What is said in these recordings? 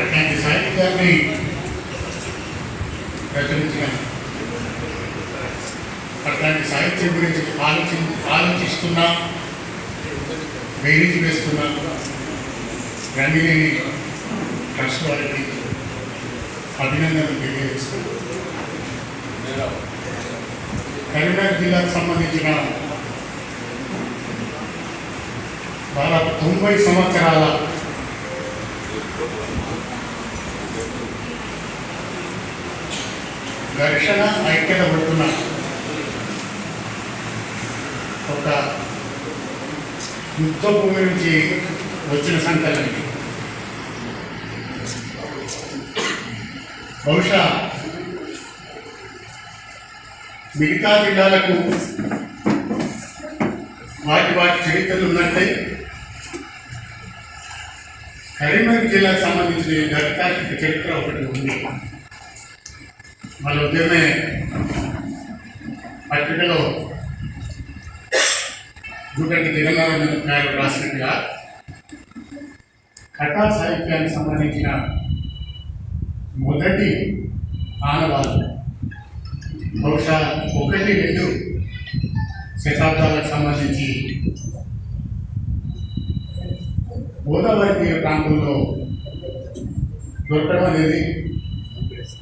అట్లాంటి సాహిత్యాన్ని రచనించిన అట్లాంటి సాహిత్యం గురించి ఆలోచి ఆలోచిస్తున్నా. వేడికి వేస్తున్నా. రంగిలేని ట్రస్ట్ వారికి అభినందనలు తెలియజేస్తున్నాను కరీంనగర్ జిల్లాకు సంబంధించిన దాదాపు తొంభై సంవత్సరాల ఘర్షణ ఐక్యత పడుతున్న ఒక యుద్ధ భూమి నుంచి వచ్చిన సంకల్పం బహుశా మిగతా జిల్లాలకు వాటి వాటి చరిత్రలు ఉన్నట్టే కరీంనగర్ జిల్లాకు సంబంధించిన దత్తాత్మిక చరిత్ర ఒకటి ఉంది. వాళ్ళ ఉదయమే పత్రికలో గుడ్డంటి తెలంగాణ గారు రాసినట్టుగా కథా సాహిత్యానికి సంబంధించిన మొదటి ఆనవాళ్ళు బహుశా ఒకటి రెండు శతాబ్దాలకు సంబంధించి గోదావరి తీర ప్రాంతంలో దొరకడం అనేది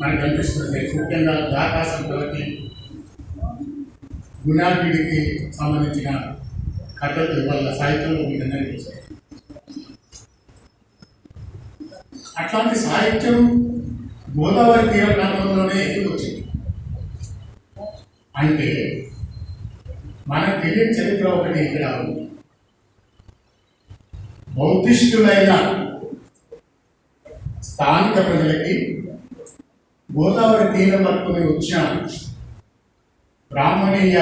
మనకు కనిపిస్తుంది ముఖ్యంగా దాకాశం ప్రగతి గుణాభిడికి సంబంధించిన కథలు వాళ్ళ సాహిత్యంలో మీకు అందరికీ అట్లాంటి సాహిత్యం గోదావరి తీర ప్రాంతంలోనే ఎందుకు వచ్చింది? అంటే మనకు తెలియని చరిత్ర ఒకటి ఇక్కడ ఉంది. బౌద్ధిష్టులైన స్థానిక ప్రజలకి గోదావరి తీరం పట్టుకుని వచ్చాను. బ్రాహ్మణీయ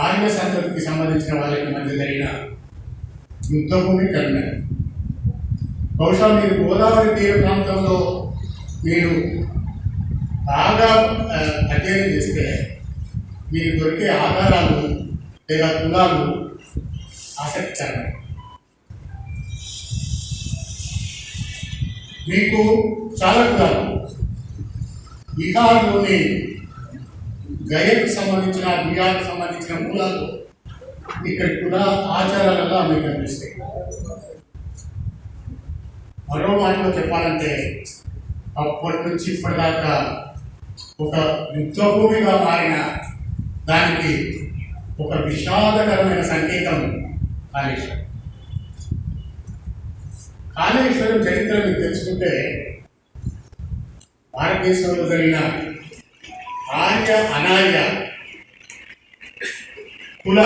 ఆర్య సంతతికి సంబంధించిన వాళ్ళకి మధ్య జరిగిన యుద్ధభూమి కర్ణ బహుశా మీరు గోదావరి తీర ప్రాంతంలో మీరు బాగా అధ్యయనం చేస్తే మీకు దొరికే ఆధారాలు లేదా కులాలు ఆసక్తికరమైనవి. మీకు చాలా బీహార్లోని గయకు సంబంధించిన బీహార్కు సంబంధించిన మూలాలు ఇక్కడ కూడా ఆచారాలలో మీకు కనిపిస్తాయి. మరో మాటలో చెప్పాలంటే అప్పటి నుంచి ఇప్పటిదాకా ఒక యుద్ధభూమిగా మారిన దానికి ఒక విషాదకరమైన సంకేతం కాళేశ్వరం. కాళేశ్వరం చరిత్ర తెలుసుకుంటే భారతదేశంలో జరిగిన ఆర్య అనార్య కుల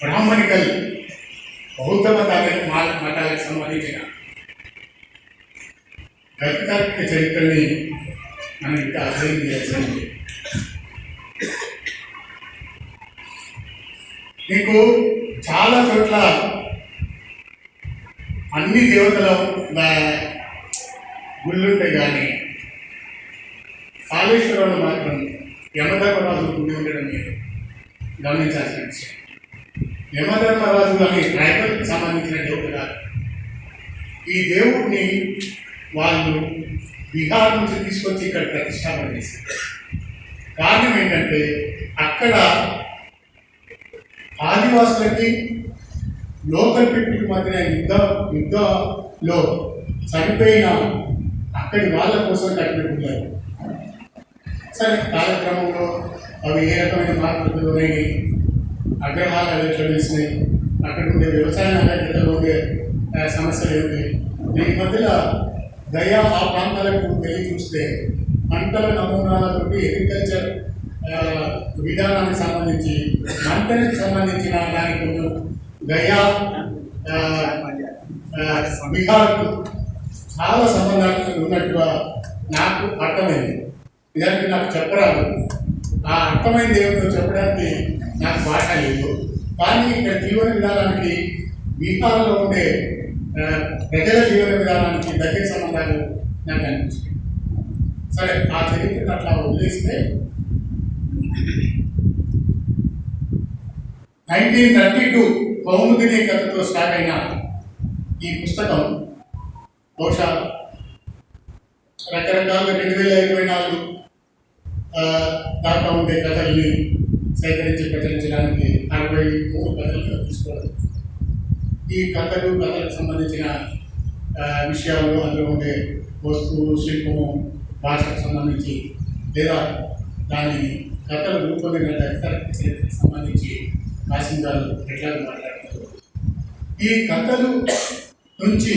బ్రాహ్మణికల్ బౌద్ధ మతాలకు మా- మతాలకు సంబంధించిన గతితాత్మిక చరిత్రని మనం ఇంకా అధ్యయనం చేయాల్సింది. మీకు చాలా చోట్ల అన్ని దేవతల గుళ్ళుంటే కానీ కాళేశ్వరంలో మాత్రం యమధర్మరాజు గుడి ఉండడం మీరు గమనించాల్సిన విషయం. యమధర్మరాజు అనే ట్రైబల్కి సంబంధించిన దేవుడు కాదు. ఈ దేవుడిని వాళ్ళు బీహార్ నుంచి తీసుకొచ్చి ఇక్కడ ప్రతిష్టాపన చేశారు. కారణం ఏంటంటే అక్కడ ఆదివాసులకి లోకల్ పీపుల్కి మధ్యన యుద్ధ యుద్ధలో చనిపోయిన అక్కడి వాళ్ళ కోసం కట్టినట్టున్నారు సరే కాలక్రమంలో అవి ఏ రకమైన మార్పులకు లోనైనాయి అగ్రహారాలు ఎట్లా వేసినాయి అక్కడ ఉండే వ్యవసాయ నాగరికతలో ఉండే సమస్యలు ఏంటి దీని మధ్యలో దయా ఆ ప్రాంతాలకు వెళ్ళి చూస్తే పంటల నమూనాలతోటి అగ్రికల్చర్ విధానానికి సంబంధించి మంటలకు సంబంధించిన దానికి గయా ఆ, బీహార్కు చాలా సంబంధాలు ఉన్నట్టుగా నాకు అర్థమైంది. ఇదానికి నాకు చెప్పరాదు. ఆ అర్థమైంది ఏమిటో చెప్పడానికి నాకు భాష లేదు. కానీ ఇక్కడ జీవన విధానానికి బీహార్లో ఉండే ప్రజల జీవన విధానానికి దగ్గర సంబంధాలు నాకు అనిపించింది సరే ఆ చరిత్రను అట్లా వదిలేస్తే నైన్టీన్ థర్టీ టూ కౌముదిని కథతో స్టార్ట్ అయిన ఈ పుస్తకం బహుశా రకరకాల రెండు వేల ఇరవై నాలుగు దాకా ఉండే కథల్ని సేకరించి ప్రచురించడానికి అరవై మూడు కథలు తీసుకోవడం. ఈ కథలు కథలకు సంబంధించిన విషయాలు అందులో ఉండే వస్తువు శిల్పము భాషకు సంబంధించి లేదా దాని కథలు రూపొందిన చరిత్రకు సంబంధించి రాసిందాలు ఎట్లా మాట్లాడారు. ఈ కథలు నుంచి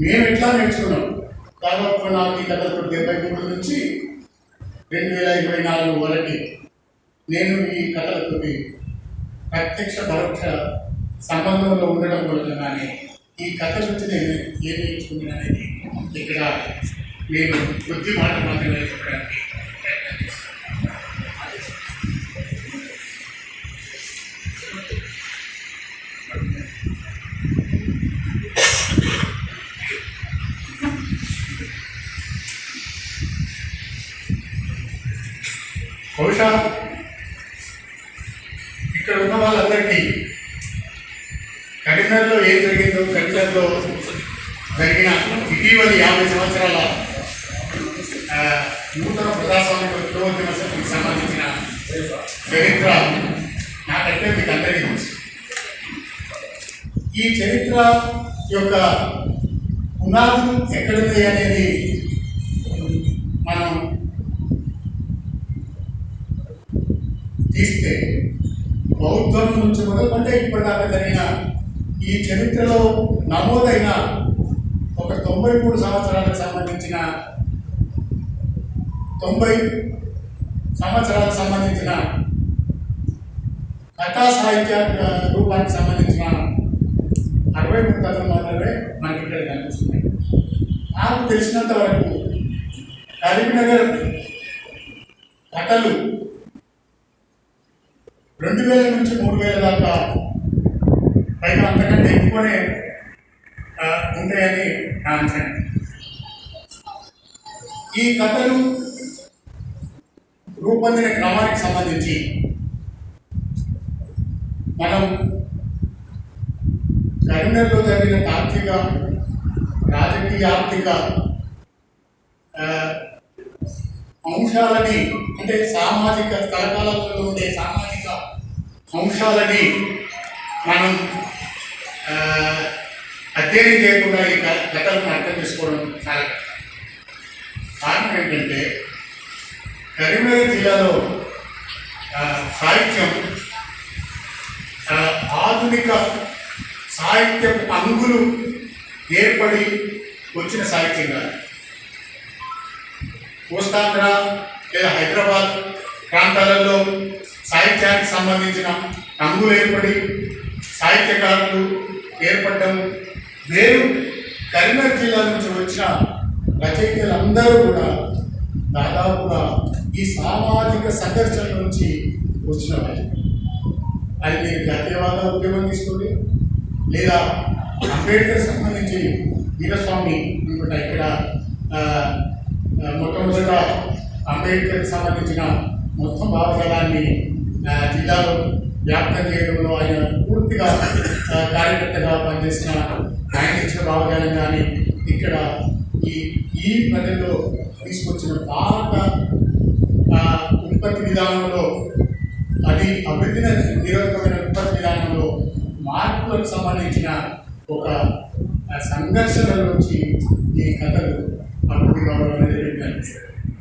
మేము ఎట్లా నేర్చుకున్నాం? దాదాపు నాకు ఈ కథలు డెబ్బై మూడు నుంచి రెండు వేల ఇరవై నాలుగు వరకు నేను ఈ కథలతోటి ప్రత్యక్ష పరోక్ష సంబంధంలో ఉండడం మూలంగానే ఈ కథ నుంచి నేను ఏం నేర్చుకున్నాను అనేది ఇక్కడ నేను కొద్ది మాట మాత్రమే చెప్పడానికి బహుశా ఇక్కడ ఉన్న వాళ్ళందరికీ కరీంనగర్లో ఏం జరిగిందో కరీంనగర్లో జరిగిన ఇటీవలి యాభై సంవత్సరాల నూతన ప్రజాస్వామిక విప్లవోద్యమ సంబంధించిన చరిత్ర నాకంటే మీకు అందరికీ తెలుసు. ఈ చరిత్ర యొక్క పునాదులు ఎక్కడుంది అనేది మనం తీస్తే బౌద్ధం నుంచి మొదలుపంటే ఇప్పటిదాకా జరిగిన ఈ చరిత్రలో నమోదైన ఒక తొంభై మూడు సంవత్సరాలకు సంబంధించిన తొంభై సంవత్సరాలకు సంబంధించిన కథా సాహిత్య రూపానికి సంబంధించిన అరవై మూడు కథలు మాత్రమే మనకి ఇక్కడ కనిపిస్తున్నాయి. నాకు తెలిసినంత వరకు కరీంనగర్ కథలు రెండు వేల నుంచి మూడు వేల దాకా పైగా అంతకంటే ఎక్కువనే ఉంటాయని నా అంచనా. ఈ కథలు రూపొందిన క్రమానికి సంబంధించి మనం కరీంనగర్లో జరిగిన తాత్విక రాజకీయ ఆర్థిక అంశాలని అంటే సామాజిక కలకాలంలో ఉండే సామాజిక అంశాలని మనం అధ్యయనం చేయకుండా ఈ కథలను అర్థం చేసుకోవడం చాలా కారణం ఏంటంటే కరీంనగర్ జిల్లాలో సాహిత్యం ఆధునిక సాహిత్య అంగులు ఏర్పడి వచ్చిన సాహిత్యం కాదు. కోస్తాంధ్ర లేదా హైదరాబాద్ ప్రాంతాలలో సాహిత్యానికి సంబంధించిన రంగులు ఏర్పడి సాహిత్యకారులు ఏర్పడడం వేరు కరీంనగర్ జిల్లా నుంచి వచ్చిన రచయితలందరూ కూడా దాదాపుగా ఈ సామాజిక సంఘర్షణ నుంచి వచ్చిన వాళ్ళు అది మీరు జాతీయవాద ఉద్యమం తీసుకోండి లేదా అంబేద్కర్ సంబంధించి వీరస్వామి అనుకుంటా ఇక్కడ మొట్టమొదట అంబేద్కర్కి సంబంధించిన మొత్తం భావజాలాన్ని జిల్లాలో వ్యాప్తం చేయడంలో ఆయన పూర్తిగా కార్యకర్తగా పనిచేసిన ఆయన ఇచ్చిన భావజాలం కానీ ఇక్కడ ఈ ఈ ప్రజల్లో తీసుకొచ్చిన పాత ఉత్పత్తి విధానంలో అది అభివృద్ధి నిరోధకమైన ఉత్పత్తి విధానంలో మార్పులకు సంబంధించిన ఒక సంఘర్షణ నుంచి ఈ కథలు అభివృద్ధి కావడం అనేది అనిపిస్తుంది